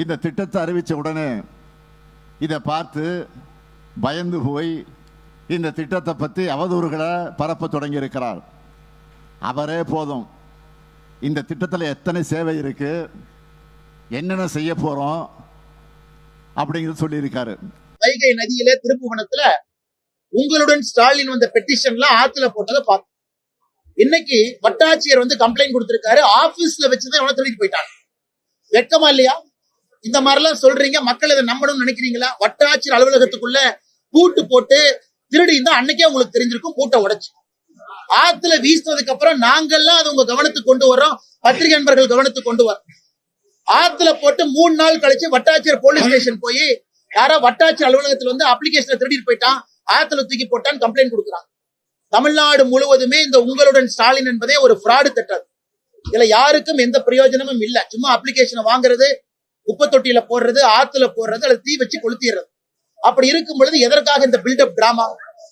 இந்த திட்டத்தை அறிவித்த உடனே இதை பார்த்து பயந்து போய் இந்த திட்டத்தை பற்றி அவதூறுகளை பரப்ப தொடங்கி இருக்கிறார் அவரே போதும். இந்த திட்டத்தில் எத்தனை சேவை இருக்குது என்னென்ன செய்ய போகிறோம் அப்படிங்கிறது சொல்லியிருக்காரு. வைகை நதியில திருப்புவனத்துல உங்களுடன் ஸ்டாலின் வந்த பெட்டிஷன்ல ஆத்துல போட்டதை பார்த்தோம் இன்னைக்கு வட்டாட்சியர் வந்து கம்ப்ளைண்ட் கொடுத்திருக்காரு. ஆபீஸ்ல வச்சுதான் அவனை திருடிட்டு போயிட்டாங்க. வெக்கமா இல்லையா? இந்த மாதிரிலாம் சொல்றீங்க மக்கள் இதை நம்பணும்னு நினைக்கிறீங்களா? வட்டாட்சியர் அலுவலகத்துக்குள்ள பூட்டு போட்டு திருடி இருந்தா அன்னைக்கே உங்களுக்கு தெரிஞ்சிருக்கும் பூட்டை உடைச்சு. ஆத்துல வீசினதுக்கு அப்புறம் நாங்கெல்லாம் அது உங்க கவனத்துக்கு கொண்டு வர்றோம் பத்திரிகை நண்பர்கள் கவனத்துக்கு கொண்டு வரோம் ஆத்துல போட்டு மூணு நாள் கழிச்சு வட்டாட்சியர் போலீஸ் ஸ்டேஷன் போய் யாரோ வட்டாட்சியர் அலுவலகத்துல வந்து அப்ளிகேஷனை திருடிட்டு போயிட்டான் ஆத்துல தூக்கி போட்டான்னு கம்ப்ளைண்ட் கொடுக்குறாங்க தமிழ்நாடு முழுவதுமே இந்த உங்களுடன் ஸ்டாலின் என்பதே ஒரு ஃப்ராடு திட்டம். இதுல யாருக்கும் எந்த பிரயோஜனமும் இல்ல. சும்மா அப்ளிகேஷனை வாங்குறது குப்பை தொட்டியில போடுறது ஆத்துல போடுறது அல்லது தீ வச்சு கொளுத்திடுறது. அப்படி இருக்கும் பொழுது எதற்காக இந்த பில்டப் டிராமா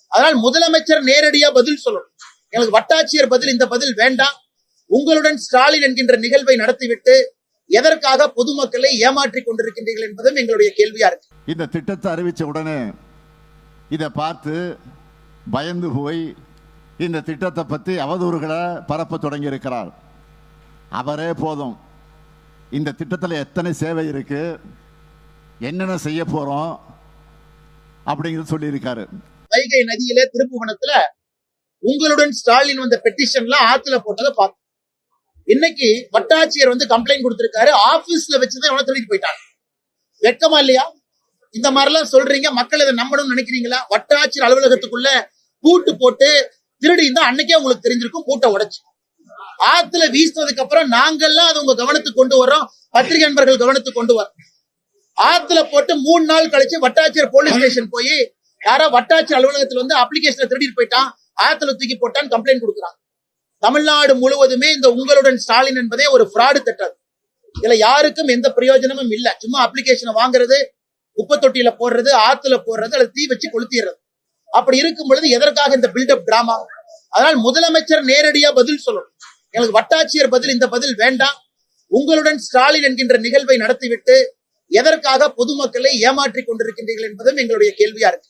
அதனால் முதலமைச்சர் நேரடியா பதில் சொல்லணும். எனக்கு வட்டாட்சியர் பதில் இந்த பதில் வேண்டாம். உங்களுடன் ஸ்டாலின் என்கின்ற நிகழ்வை நடத்திவிட்டு எதற்காக பொதுமக்களை ஏமாற்றிக் கொண்டிருக்கின்றீர்கள் என்பதும் எங்களுடைய கேள்வியா இருக்கு. இந்த திட்டத்தை அறிவித்த உடனே இதை பார்த்து பயந்து போய் இந்த திட்டத்தை பற்றி அவதூறுகளை பரப்ப தொடங்கி இருக்கிறார் அவரே போதும். இந்த திட்டத்தில் எத்தனை சேவை இருக்கு? என்னென்ன செய்ய போறோம்? அப்படிங்கிறது சொல்லியிருக்காரு. வைகை நதியில திருப்புவனத்துல உங்களுடன் ஸ்டாலின் வந்த பெட்டிஷன்ல ஆத்துல போட்டதை பார்த்தோம் இன்னைக்கு வட்டாட்சியர் வந்து கம்ப்ளைண்ட் கொடுத்திருக்காரு. ஆபீஸ்ல வச்சுதான் எவ்வளவு திருடிட்டு போயிட்டாங்க. வெக்கமா இல்லையா? இந்த மாதிரிலாம் சொல்றீங்க. மக்கள் இதை நம்பணும்னு நினைக்கிறீங்களா? வட்டாட்சியர் அலுவலகத்துக்குள்ள பூட்டு போட்டு திருடி இருந்தா அன்னைக்கே உங்களுக்கு தெரிஞ்சிருக்கும். பூட்டை உடைச்சு. ஆத்துல வீசினதுக்கு அப்புறம் நாங்கெல்லாம் அது உங்க கவனத்துக்கு கொண்டு வர்றோம். பத்திரிகை நண்பர்கள் கவனத்துக்கு கொண்டு வரோம் ஆத்துல போட்டு மூணு நாள் கழிச்சு வட்டாட்சியர் போலீஸ் ஸ்டேஷன் போய் யாரோ வட்டாட்சியர் அலுவலகத்துல வந்து அப்ளிகேஷனை திருடிட்டு போயிட்டான். ஆத்துல தூக்கி போட்டான்னு கம்ப்ளைண்ட் கொடுக்குறான். தமிழ்நாடு முழுவதுமே இந்த உங்களுடன் ஸ்டாலின் என்பதே ஒரு ஃப்ராடு திட்டம். இதுல யாருக்கும் எந்த பிரயோஜனமும் இல்ல. சும்மா அப்ளிகேஷனை வாங்குறது குப்பை தொட்டியில போடுறது ஆத்துல போடுறது அல்லது தீ வச்சு கொளுத்திடுறது. அப்படி இருக்கும் பொழுது எதற்காக இந்த பில்டப் டிராமா அதனால் முதலமைச்சர் நேரடியா பதில் சொல்லணும். எனக்கு வட்டாட்சியர் பதில் இந்த பதில் வேண்டாம். உங்களுடன் ஸ்டாலின் என்கின்ற நிகழ்வை நடத்திவிட்டு எதற்காக பொதுமக்களை ஏமாற்றிக் கொண்டிருக்கின்றீர்கள் என்பதும் எங்களுடைய கேள்வியா இருக்கு.